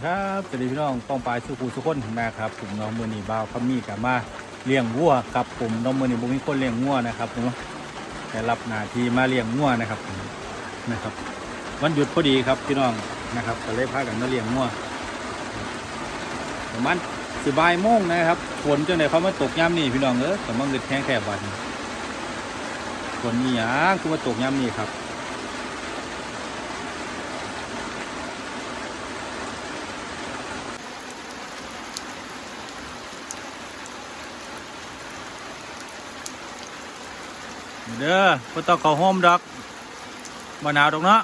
สดีครับสวัสดีพี่น้องป้องปลายสุขุสุขคนนะครับผมน้องมือนีบ่าวพมี่กับมาเลี้ยงวัวกับผมน้องมือนีบุมีคนเลี้ยงวัวนะครับผมได้รับหน้าที่มาเลี้ยงวัวนะครับนะครับ วันหยุดพอดีครับพี่น้องนะครับก็เลยพากันมาเลี้ยงวัวประมาณสิบายโมงนะครับฝนจังไดเขามาตกย่ำนี่พี่น้องเออแต่มันเกิดแข้งแคบวันฝนนี่หยังคือมาตกย่ำนี่ครับ เด้อบ่ต้องเข้าโฮมดอกบ่หนาวดอกเนาะ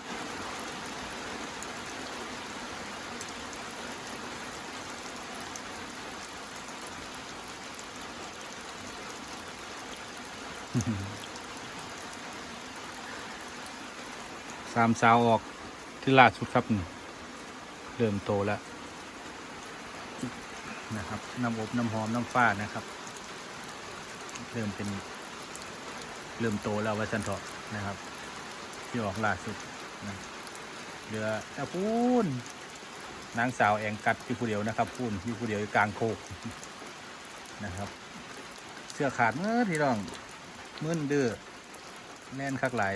สามสาวออกที่ล่าสุดครับนี่เริ่มโตแล้วนะครับน้ำอบน้ำหอมน้ำฟ้านะครับ เริ่มเป็น เริ่มโตแล้ววัชันเถาะนะครับ ที่ออกล่าสุดนะเรือตะพูนนางสาวแองกัดอยู่ผู้เดียวนะครับพูนอยู่ผู้เดียวอยู่กลางโคกนะครับ เสื้อขาดเมื่อที่น้องมื่นดื้อแน่นคักไหลาย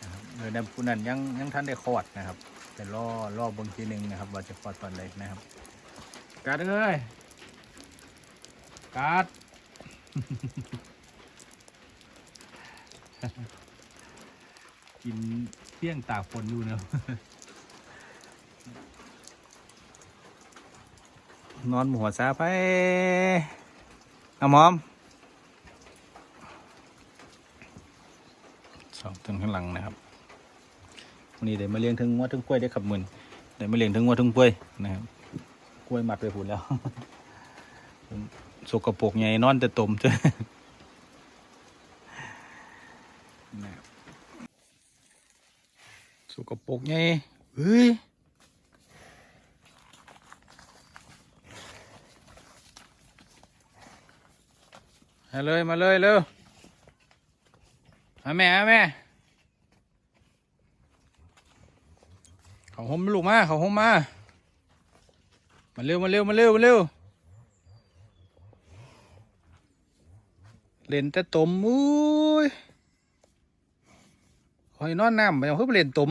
นะครับเออนั่นผู้นั้นยังยังท่านได้คอดนะครับ แต่ล่อล่อบางทีหนึ่งนะครับ ว่าจะคอดตอนไหนนะครับกัดเอ้ยกัด กินเที่ยงตากฝนอยู่เนอะนอนหัวซาไปเอามอมสองถึงข้างหลังนะครับวันนี้เดี๋ยวมาเลี้ยงถึงงวถึงกล้วยได้ขับมืนเดี๋ยวมาเลี้ยงถึงงวถึงกล้วยนะครับกล้วยหมัดไปผุนแล้วสกปรกไงนอนแต่ตมเจ้ นะครับสกปรกไงเฮ้ยมาเลย มาเลยเร็วมาแม่มาแม่เขาหมลูกมาเขาหมมา มาเร็วมาเร็วมาเร็วมาเร็วเล่นแต่ตมอุ้ย คอยนอนน้ำไปเอาเพื่อไปเล่นตุ่ม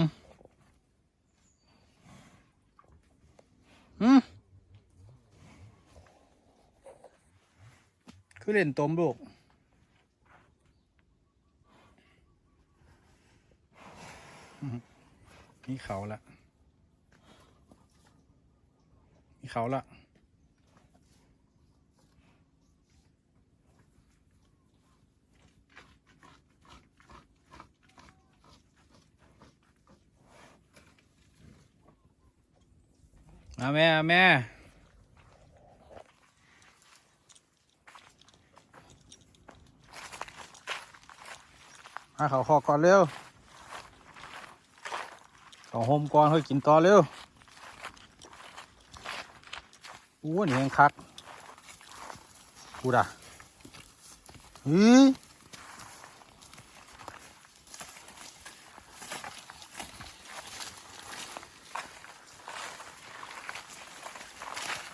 หืมคือเล่นตุ่มลูกนี่เขาละนี่เขาละ มาแม่มาแม่มาเขาขอก่อนเร็วเขาโฮมก่อนเฮ้ยกินต่อเร็วอู้นี่ยังคักกูด่ะเฮ้ย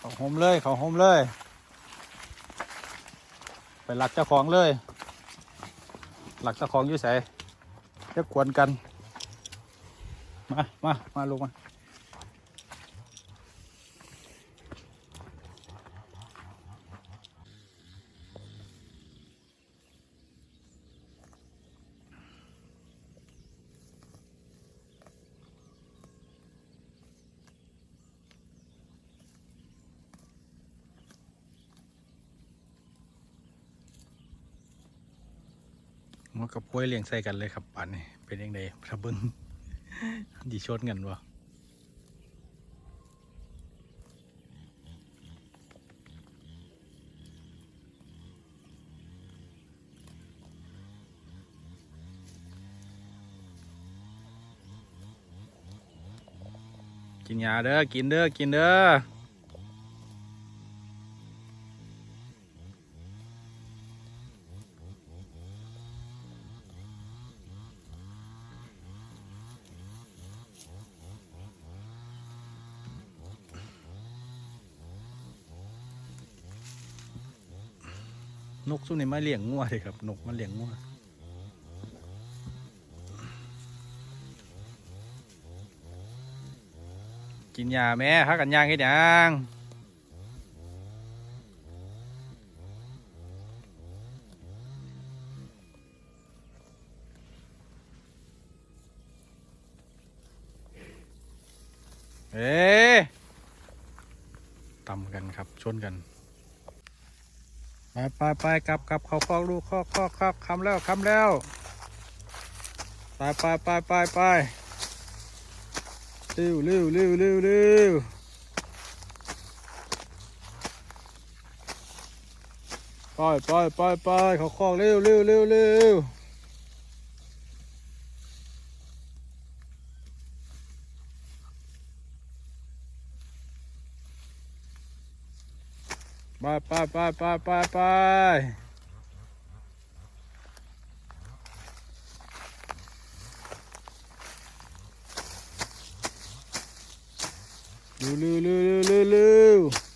เขาโฮมเลยเขาโฮมเลย ไปหลักเจ้าของเลย หลักเจ้าของอยู่ใส่จะกวนกัน มามามาลงมาันกับกล้วยเลี้ยงใส่กันเลยครับป่านนี้เป็นยังไงพระเบิงดีชดกันวะกินยาเด้อ กินเด้อ กินเด้อ นกซุ่มนี่มาเลี้ยงงัวเลยครับ นกมาเลี้ยงงัวกินยาแม่พักกันย่างเฮ็ดหยังเอ๊ะตำกันครับ ชนกัน ไปไปไปกลับกลับเขาคอกลูกคอกคอกคอกคำแล้วคำแล้วไปไปไปไปไปเร็วเร็วเร็วเร็วเร็วไปไปไปไปเขาคอกเร็วเร็วเร็วเร็ว ไปไปไปไปไปไปเร็วเร็วเร็วเร็วเร็วเร็ว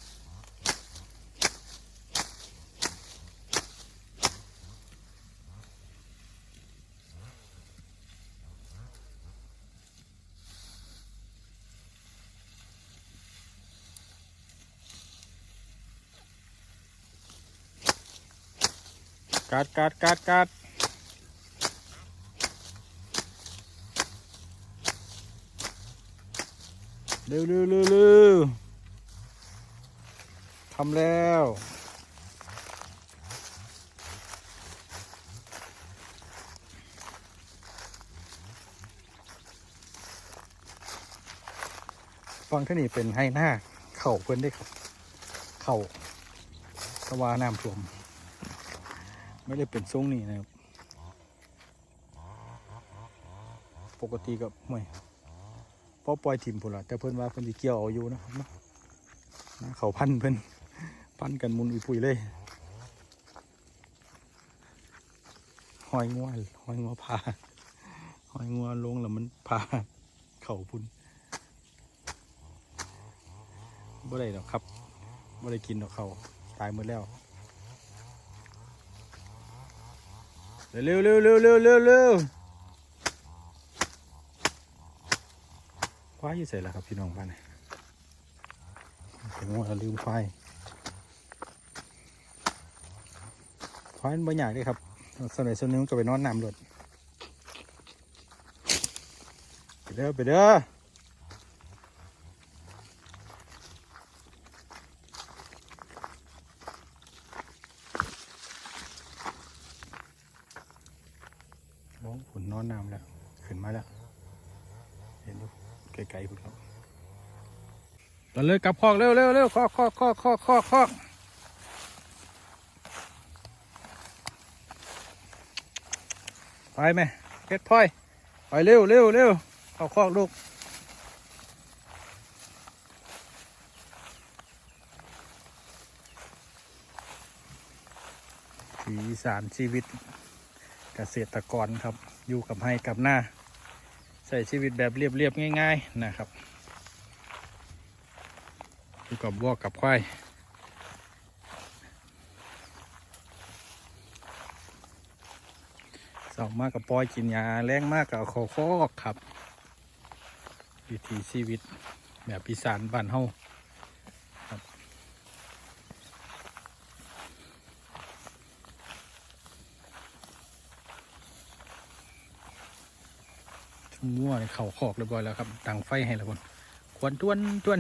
กัดกัดกัดกัดเร็วเร็วเร็วเร็วทำแล้วฟังที่นี่เป็นให้หน้า เข่าเพื่อนได้ครับ เข่าตะวาน้ำท่วม ไม่ได้เป็นทรงนี้นะครับ ปกติก็ไม่พอปล่อยถิ่มพุ่นละแต่เพิ่อนว่าเพิ่อนสิเกี่ยวเอาอยู่นะครับเนะเขาพันเพิ่อนพันกันมุนอุปุยเลยหอยงัวหอยงัวพาหอยงัวลงแล้วมันพาเข่าพุ่นบ่ได้หรอกครับบ่ได้กินหรอกเขาตายหมดแล้ว เร็วเร็วเร็วเร็วเร็วเร็วควายอยู่สร็จแล้วครับพี่น้องบ้านนี่ถึงว่าลืมควายควายมันบ่อยากเลยครับสมัยส่วนนึงก็ไปนอนน้ำรถไปเด้อไปเด้อม อนน้ำแล้ว ขึ้นมาแล้ว เห็นดูไกลๆพุ่นครับตอนเลยกลับคอกเร็วเร็วเร็วคอกคอกคอกคอกคอกคอกไปไหมเพชรพลอยไปเร็วเร็วเร็วเข้าคอกลูกสีสารชีวิต เกษตรกรครับ อยู่กับให้กับหน้าใช้ชีวิตแบบเรียบๆง่าย ๆนะครับ อยู่กับวัวกับควายสองมากกับปล่อยกินยาแรงมากกับขอคอกครับ วิถีชีวิตแบบอีสานบ้านเฮา มั่วเข่าคอกเรียบร้อยแล้วครับตั้งไฟให้แล้วคนควนต้วนต้วน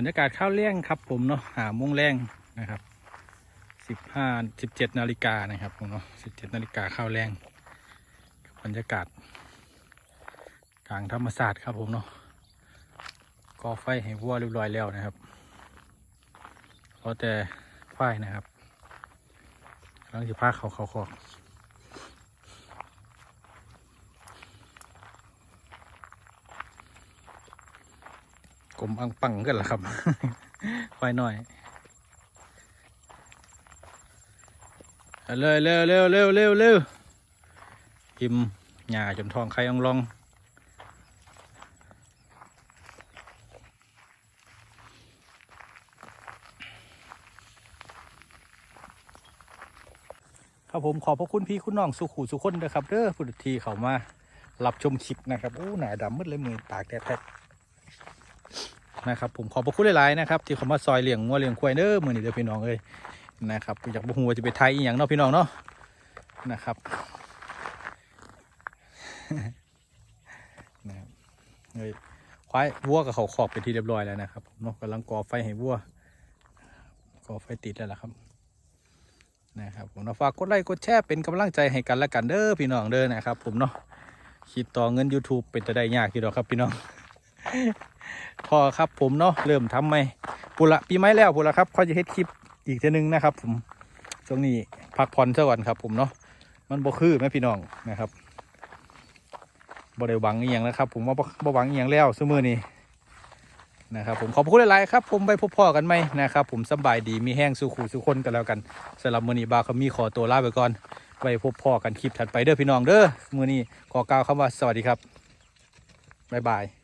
บรรยากาศข้าวเลี้ยงครับผมเนาะหาโมุงแรงนะครับสิบห้าสิบเจ็ดนาฬิกานะครับผมเนาะสิบเจ็ดนาฬิกาข้าวแรงบรรยากาศกลางธรรมศาสตร์ครับผมเนาะก่อไฟให้วัวเรียบร้อยแล้วนะครับเพราะแต่ควายนะครับกำลังจะพาเขาเขาคอก กลมอังปังกันละครับ ควายน้อยเอาเลยเร็วเร็วเร็วเร็วเร็วอิ่มหญ้าจนทองไข่อองลองครับผมขอพระคุณพี่คุณน้องสุขูสุคนนะครับเด้อผู้ทีเขามารับชมคลิปนะครับโอ้หนาดำมืดเลยมือตากแดดแทบ นะครับผมขอบพระคุณหลายๆนะครับที่เขามาซอยเลี้ยงงัวเลี้ยงควายเด้อมือนี้เด้อพี่น้องเอ้ยนะครับอยากบุหัวจะไปไทยอีหยังเนาะพี่น้องเนาะนะครับนะครับเอ้ยควายวัวกับเขาขอบเป็นที่เรียบร้อยแล้วนะครับเนาะกำลังก่อไฟให้วัวก่อไฟติดแล้วล่ะครับนะครับผมนะฝากกดไลค์กดแชร์เป็นกำลังใจให้กันและกันเด้อพี่น้องเด้อนะครับ ผมเนาะคิดต่อเงิน YouTube เป็นจะได้ยากอยู่ดอกครับพี่น้อง พอครับผมเนาะเริ่มทำไหมปุระปีไม้แล้วปุระครับค่อยจะเฮ็ดคลิปอีกเทีนึงนะครับ ผมช่วงนี้พักผ่อนซะก่อนครับ ผมเนาะมันบ่คือแม่พี่น้องนะครับบ่ได้หวังอีหยังนะครับ ผมว่าบ่บ่หวังอีหยังแล้วซุมื้อนี้นะครับผมขอบคุณหลายๆครับ ผมไปพบพ่อกันไหมนะครับ ผมสบายดีมีแห้งสู้ขู่สู้คนกันแล้วกันสำหรับมือนี้บาวเขามีขอตัวลาไปก่อนไว้พบพ่อกันคลิปถัดไปเด้อพี่น้องเด้อมือนี้ขอกล่าวคำว่าสวัสดีครับบ๊ายบาย